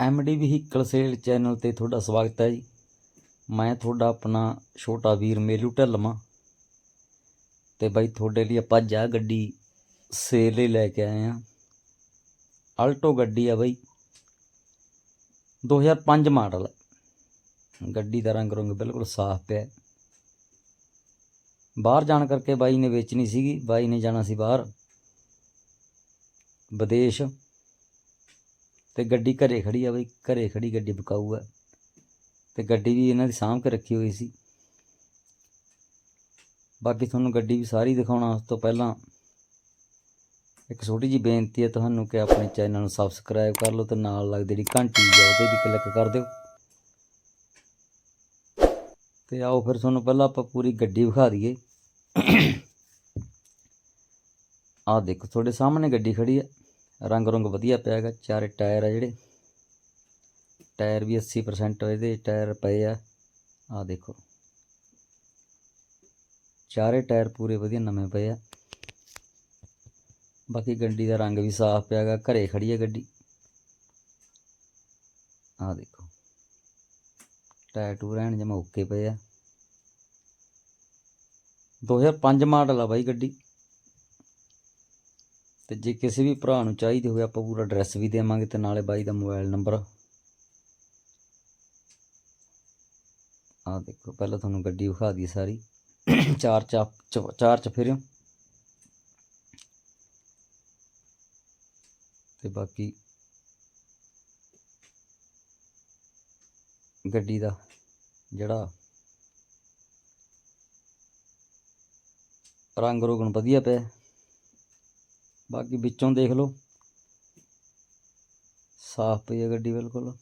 MD vehicle sale channel ਤੇ ਤੁਹਾਡਾ ਸਵਾਗਤ ਹੈ ਜੀ। ਮੈਂ ਤੁਹਾਡਾ ਆਪਣਾ ਛੋਟਾ ਵੀਰ ਮੇਲੂ ਢੱਲਵਾਂ ਤੇ ਬਾਈ ਤੁਹਾਡੇ ਲਈ ਆਪਾਂ ਜਾ ਗੱਡੀ ਸੇਲ ਲਈ ਲੈ ਕੇ ਆਏ ਆ। ਆਲਟੋ ਗੱਡੀ ਆ ਬਾਈ। 2005 ਮਾਡਲ ਗੱਡੀ ਦਾ ਰੰਗ ਰੰਗ ਬਿਲਕੁਲ ਸਾਫ਼ ਪਿਆ ਬਾਹਰ ਜਾਣ ਕਰਕੇ ਬਾਈ ਨੇ ਵੇਚਣੀ ਸੀਗੀ। ਬਾਈ ਨੇ ਜਾਣਾ ਸੀ ਬਾਹਰ। ਵਿਦੇਸ਼। ਤੇ ਗੱਡੀ ਘਰੇ ਖੜੀ ਆ ਬਈ, ਘਰੇ ਖੜੀ ਗੱਡੀ ਬਕਾਊ ਆ। ਤੇ ਗੱਡੀ ਵੀ ਇਹਨਾਂ ਦੀ ਸਾਂਭ ਕੇ ਰੱਖੀ ਹੋਈ ਸੀ। ਬਾਕੀ ਤੁਹਾਨੂੰ ਗੱਡੀ ਵੀ ਸਾਰੀ ਦਿਖਾਉਣਾ, ਉਸ ਤੋਂ ਪਹਿਲਾਂ ਇੱਕ ਛੋਟੀ ਜੀ ਬੇਨਤੀ ਹੈ ਤੁਹਾਨੂੰ ਕਿ ਆਪਣੇ ਚੈਨਲ ਨੂੰ ਸਬਸਕ੍ਰਾਈਬ ਕਰ ਲਓ ਤੇ ਨਾਲ ਲੱਗਦੀ ਜਿਹੜੀ ਘੰਟੀ ਹੈ ਉਹਦੇ ਵੀ ਕਲਿੱਕ ਕਰ ਦਿਓ। ਤੇ ਆਓ ਫਿਰ ਤੁਹਾਨੂੰ ਪਹਿਲਾਂ ਆਪਾਂ ਪੂਰੀ ਗੱਡੀ ਵਿਖਾ ਦਈਏ। ਆਹ ਦੇਖੋ, ਤੁਹਾਡੇ ਸਾਹਮਣੇ ਗੱਡੀ ਖੜੀ ਹੈ ਰੰਗ ਰੰਗ ਵਧੀਆ ਪਿਆ ਹੈਗਾ, ਚਾਰੇ ਟਾਇਰ ਆ ਜਿਹੜੇ। ਟਾਇਰ ਵੀ 80% ਇਹਦੇ, ਟਾਇਰ ਪਏ ਆ। ਆਹ ਦੇਖੋ। ਚਾਰੇ ਟਾਇਰ ਪੂਰੇ ਵਧੀਆ ਨਵੇਂ ਪਏ ਆ। ਬਾਕੀ ਗੱਡੀ ਦਾ ਰੰਗ ਵੀ ਸਾਫ਼ ਪਿਆ ਹੈਗਾ, ਘਰੇ ਖੜੀ ਹੈ ਗੱਡੀ। ਆਹ ਦੇਖੋ। ਟਾਇਰ ਟੂ ਰਹਿਣ ਜਮਾ ਓਕੇ ਪਏ ਆ। 2005 ਮਾਡਲ ਆ ਬਾਈ ਗੱਡੀ। ਤੇ ਜੇ ਕਿਸੇ ਵੀ ਭਰਾ ਨੂੰ ਚਾਹੀਦੀ ਹੋਵੇ ਆਪਾਂ ਪੂਰਾ ਐਡਰੈਸ ਵੀ ਦੇਵਾਂਗੇ ਤੇ ਨਾਲੇ ਬਾਈ ਦਾ ਮੋਬਾਈਲ ਨੰਬਰ ਆਹ ਦੇਖੋ, ਪਹਿਲਾਂ ਤੁਹਾਨੂੰ ਗੱਡੀ ਵਿਖਾ ਦੀ ਸਾਰੀ। ਚਾਰ ਚਾਪ, ਚ- ਚਾਰ ਚ ਫਿਰਿਓ ਤੇ ਬਾਕੀ ਗੱਡੀ ਦਾ ਜਿਹੜਾ ਰੰਗ ਰੋਗਣ ਵਧੀਆ ਪਿਆ। ਬਾਕੀ ਵਿੱਚੋਂ ਦੇਖ ਲਓ। ਸਾਫ਼ ਪਈ ਹੈ ਗੱਡੀ ਬਿਲਕੁਲ।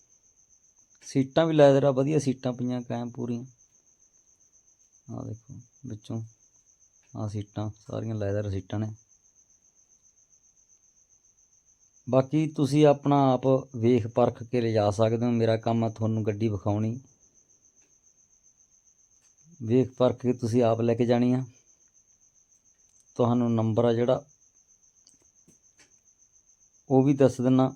ਸੀਟਾਂ ਵੀ ਲੈਦਰ ਆ ਵਧੀਆ ਸੀਟਾਂ ਪਈਆਂ, ਕਾਇਮ ਪੂਰੀਆਂ। ਆਹ ਦੇਖੋ, ਵਿੱਚੋਂ ਆਹ ਸੀਟਾਂ, ਸਾਰੀਆਂ ਲੈਦਰ ਸੀਟਾਂ ਨੇ। ਬਾਕੀ ਤੁਸੀਂ ਆਪਣਾ ਆਪ ਵੇਖ ਪਰਖ ਕੇ ਲਿਜਾ ਸਕਦੇ ਹੋ। ਮੇਰਾ ਕੰਮ ਆ ਤੁਹਾਨੂੰ ਗੱਡੀ ਵਿਖਾਉਣੀ। ਵੇਖ ਪਰਖ ਕੇ ਤੁਸੀਂ ਆਪ ਲੈ ਕੇ ਜਾਣੀ ਆ। ਤੁਹਾਨੂੰ ਨੰਬਰ ਆ ਜਿਹੜਾ ਉਹ ਵੀ ਦੱਸ ਦਿੰਨਾ।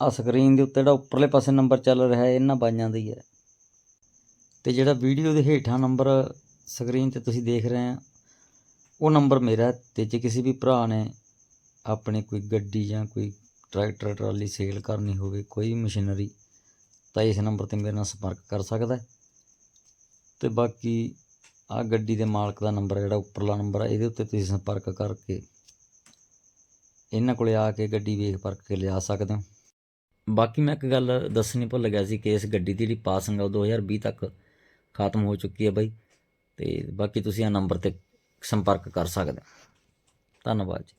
ਆ ਸਕਰੀਨ ਦੇ ਉੱਤੇ ਜਿਹੜਾ ਉੱਪਰਲੇ ਪਾਸੇ ਨੰਬਰ ਚੱਲ ਰਿਹਾ ਹੈ, ਇਹਨਾਂ ਬਾਈਆਂ ਦਾ ਹੀ ਹੈ। ਤੇ ਜਿਹੜਾ ਵੀਡੀਓ ਦੇ ਹੇਠਾਂ ਨੰਬਰ ਸਕਰੀਨ ਤੇ ਤੁਸੀਂ ਦੇਖ ਰਹੇ ਆ, ਉਹ ਨੰਬਰ ਮੇਰਾ ਹੈ ਤੇ ਜੇ ਕਿਸੇ ਵੀ ਭਰਾ ਨੇ ਆਪਣੀ ਕੋਈ ਗੱਡੀ ਜਾਂ ਕੋਈ ਟਰੈਕਟਰ ਟਰਾਲੀ ਸੇਲ ਕਰਨੀ ਹੋਵੇ, ਕੋਈ ਮਸ਼ੀਨਰੀ ਤਾਂ ਇਸ ਨੰਬਰ ਤੇ ਮੇਰੇ ਨਾਲ ਸੰਪਰਕ ਕਰ ਸਕਦਾ ਹੈ। ਤੇ ਬਾਕੀ ਆ ਗੱਡੀ ਦੇ ਮਾਲਕ ਦਾ ਨੰਬਰ ਜਿਹੜਾ ਉੱਪਰਲਾ ਨੰਬਰ ਹੈ, ਇਹਦੇ ਉੱਤੇ ਤੁਸੀਂ ਸੰਪਰਕ ਕਰਕੇ ਇਹਨਾਂ ਕੋਲੇ ਆ ਕੇ ਗੱਡੀ ਵੇਖ ਪਰਖ ਕੇ ਲਿਆ ਸਕਦੇ ਹੋ। ਬਾਕੀ ਮੈਂ ਇੱਕ ਗੱਲ ਦੱਸਣੀ ਭੁੱਲ ਗਿਆ ਸੀ ਕਿ ਇਸ ਗੱਡੀ ਦੀ ਜਿਹੜੀ ਪਾਸਿੰਗ ਆ, ਉਹ 2020 ਤੱਕ ਖਤਮ ਹੋ ਚੁੱਕੀ ਹੈ ਬਾਈ। ਤੇ ਬਾਕੀ ਤੁਸੀਂ ਆ ਨੰਬਰ ਤੇ ਸੰਪਰਕ ਕਰ ਸਕਦੇ ਹੋ। ਧੰਨਵਾਦ ਜੀ।